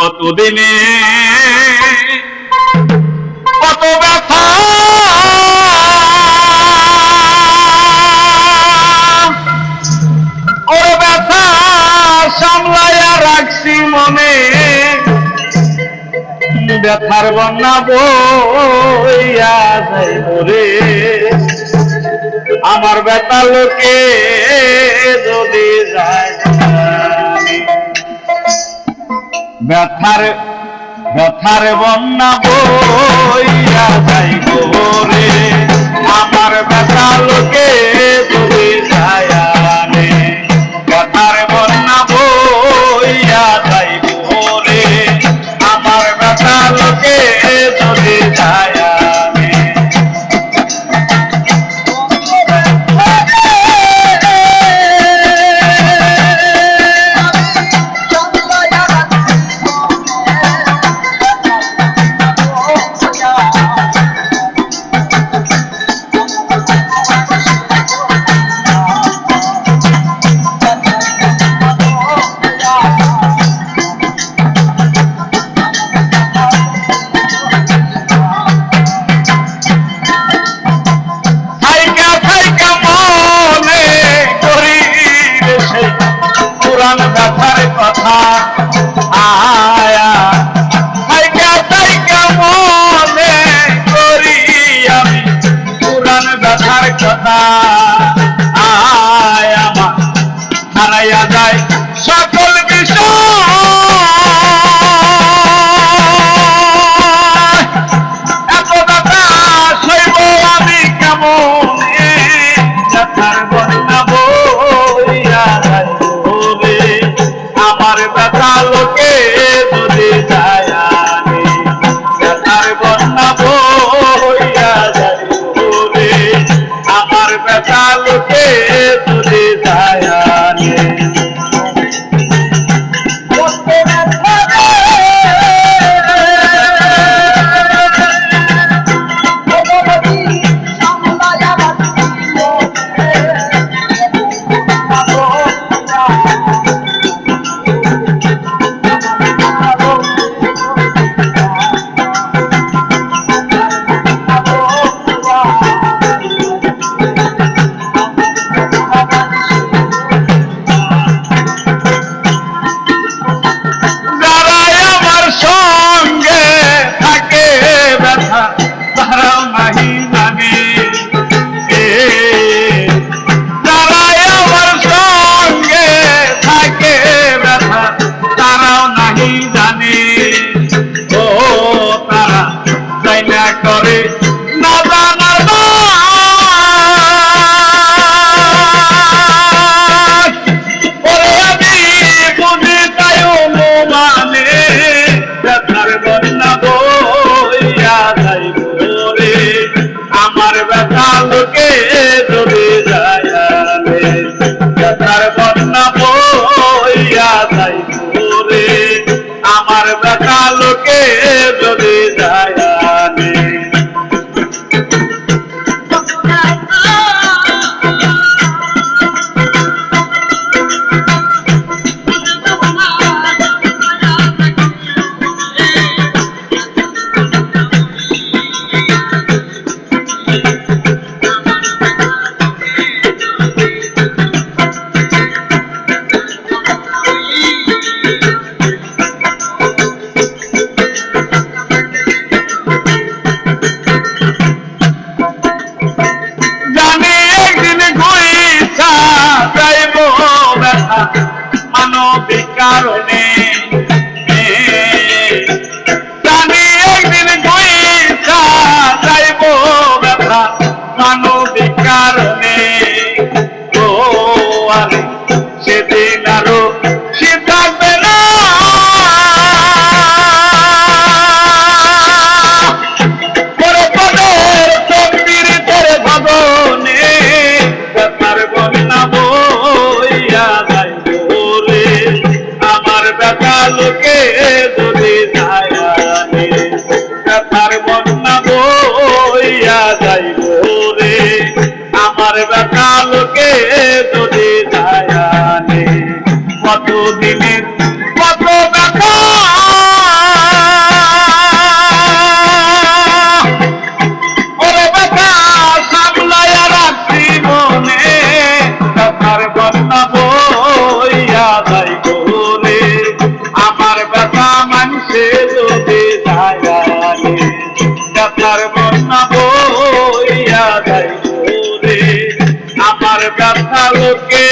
কতদিনে? কত ব্যথা? ও ব্যথা সামলাইয়া রাখছি মনে। ব্যথার বন্যা বইয়া যাই রে। আমার বেতা লোকে যদি যায়। ব্যথার ব্যথার বন্যা বইয়া যাই গোরে আমার বেতা ya tar pa কারণে দিনের কত ব্যথা ওরে ব্যথা সামলাইয়া রাখি আমার ব্যথা মানুষে যদি জাগালে ব্যথার বন্যা বইয়া যাই গোরে আমার ব্যথা লোকে